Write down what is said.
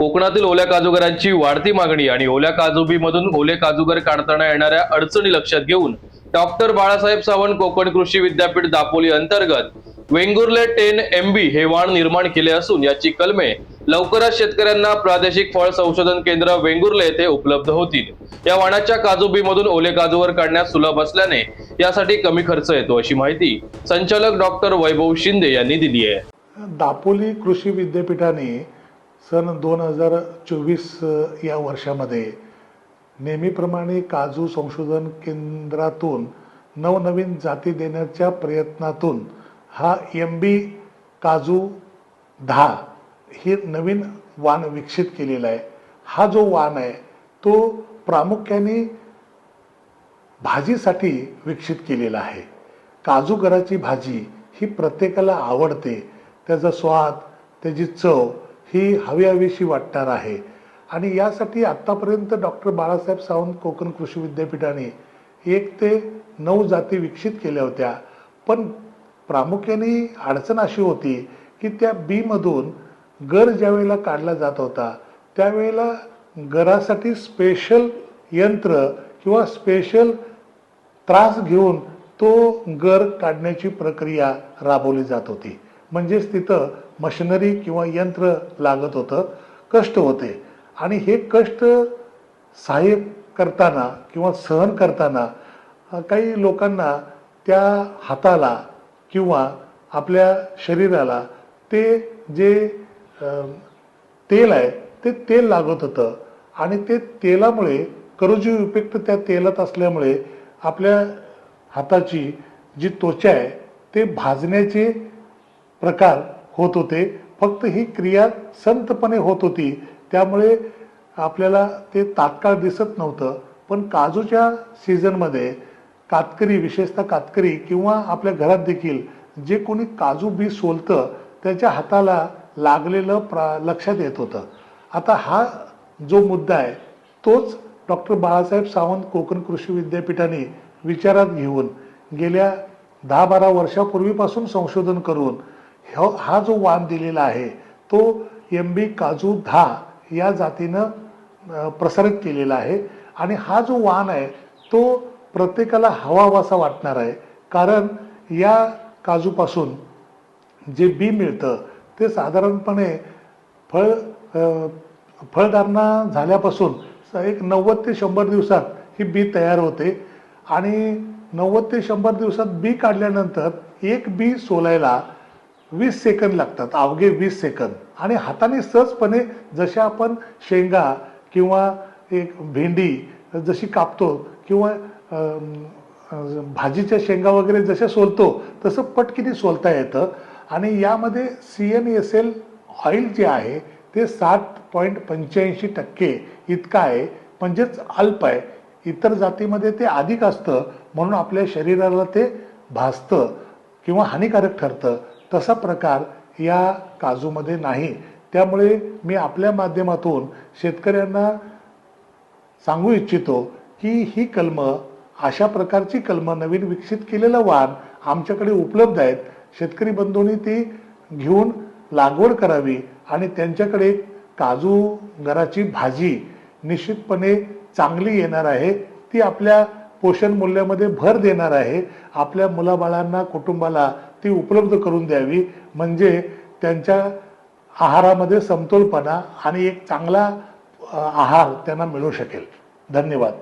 कोकणातील ओल्या काजूगरांची वाढती मागणी आणि ओल्या काजुबीमधून ओले काजूगर काढताना येणाऱ्या अडचणी लक्षात घेऊन डॉक्टर बाळासाहेब सावंत कोकण कृषी विद्यापीठ दापोली अंतर्गत वेंगुर्ले टेन एम बी हे वाण निर्माण केले असून याची कलमे लवकरच शेतकऱ्यांना प्रादेशिक फळ संशोधन केंद्र वेंगुर्ले येथे उपलब्ध होतील. या वाणाच्या काजूबीमधून ओले काजूवर काढण्यास सुलभ असल्याने यासाठी कमी खर्च येतो अशी माहिती संचालक डॉक्टर वैभव शिंदे यांनी दिली आहे. दापोली कृषी विद्यापीठाने सन दोन हजार चोवीस या वर्षामध्ये नेहमीप्रमाणे काजू संशोधन केंद्रातून नवनवीन जाती देण्याच्या प्रयत्नातून हा एम बी काजू दहा हे नवीन वाण विकसित केलेला आहे. हा जो वाण आहे तो प्रामुख्याने भाजीसाठी विकसित केलेला आहे. काजूगराची भाजी ही प्रत्येकाला आवडते. त्याचा स्वाद त्याची चव ही हवी हवीशी वाटणार आहे. आणि यासाठी आत्तापर्यंत डॉक्टर बाळासाहेब सावंत कोकण कृषी विद्यापीठाने एक ते नऊ जाती विकसित केल्या होत्या. पण प्रामुख्याने अडचण अशी होती की त्या बीमधून गर ज्यावेळेला काढला जात होता त्यावेळेला गरासाठी स्पेशल यंत्र किंवा स्पेशल त्रास घेऊन तो गर काढण्याची प्रक्रिया राबवली जात होती. म्हणजेच तिथं मशिनरी किंवा यंत्र लागत होतं कष्ट होते. आणि हे कष्ट सहाय्य करताना किंवा सहन करताना काही लोकांना त्या हाताला किंवा आपल्या शरीराला ते जे तेल आहे ते तेल लागत होतं. आणि ते तेलामुळे करोजीव इफेक्ट त्या तेलात असल्यामुळे आपल्या हाताची जी त्वचा आहे ते भाजण्याचे प्रकार होत होते. फक्त ही क्रिया संतपणे होत होती. त्यामुळे आपल्याला ते तात्काळ दिसत नव्हतं. पण काजूच्या सीझनमध्ये कातकरी विशेषतः कातकरी किंवा आपल्या घरात देखील जे कोणी काजू बी सोलतं त्याच्या हाताला लागलेलं प्रा लक्षात येत होतं. आता हा जो मुद्दा आहे तोच डॉक्टर बाळासाहेब सावंत कोकण कृषी विद्यापीठाने विचारात घेऊन गेल्या दहा बारा वर्षापूर्वीपासून संशोधन करून ह हा जो वाण दिलेला आहे तो एम बी काजू दहा या जातीनं प्रसारित केलेला आहे. आणि हा जो वाण आहे तो प्रत्येकाला हवावासा वाटणार आहे. कारण या काजूपासून जे बी मिळतं ते साधारणपणे फळ फळधारणा झाल्यापासून एक नव्वद ते शंभर दिवसात ही बी तयार होते. आणि नव्वद ते शंभर दिवसात बी काढल्यानंतर एक बी सोलायला वीस सेकंद लागतात अवघे वीस सेकंद. आणि हाताने सहजपणे जशा आपण शेंगा किंवा एक भेंडी जशी कापतो किंवा भाजीच्या शेंगा वगैरे जशा सोलतो तसं पटकिनी सोलता येतं. आणि यामध्ये C N S L oil जे आहे ते सात पॉईंट पंच्याऐंशी टक्के इतकं आहे. म्हणजेच अल्प आहे. इतर जातीमध्ये ते अधिक असतं म्हणून आपल्या शरीराला ते भासतं किंवा हानिकारक ठरतं. तसा प्रकार या काजूमध्ये नाही. त्यामुळे मी आपल्या माध्यमातून शेतकऱ्यांना सांगू इच्छितो की ही कलमं अशा प्रकारची कलमं नवीन विकसित केलेलं वाण आमच्याकडे उपलब्ध आहेत. शेतकरी बंधूंनी ती घेऊन लागवड करावी आणि त्यांच्याकडे काजू घराची भाजी निश्चितपणे चांगली येणार आहे. ती आपल्या पोषण मूल्यामध्ये भर देणार आहे. आपल्या मुलाबाळांना कुटुंबाला ती उपलब्ध करून द्यावी. म्हणजे त्यांच्या आहारामध्ये समतोलपणा आणि एक चांगला आहार त्यांना मिळू शकेल. धन्यवाद.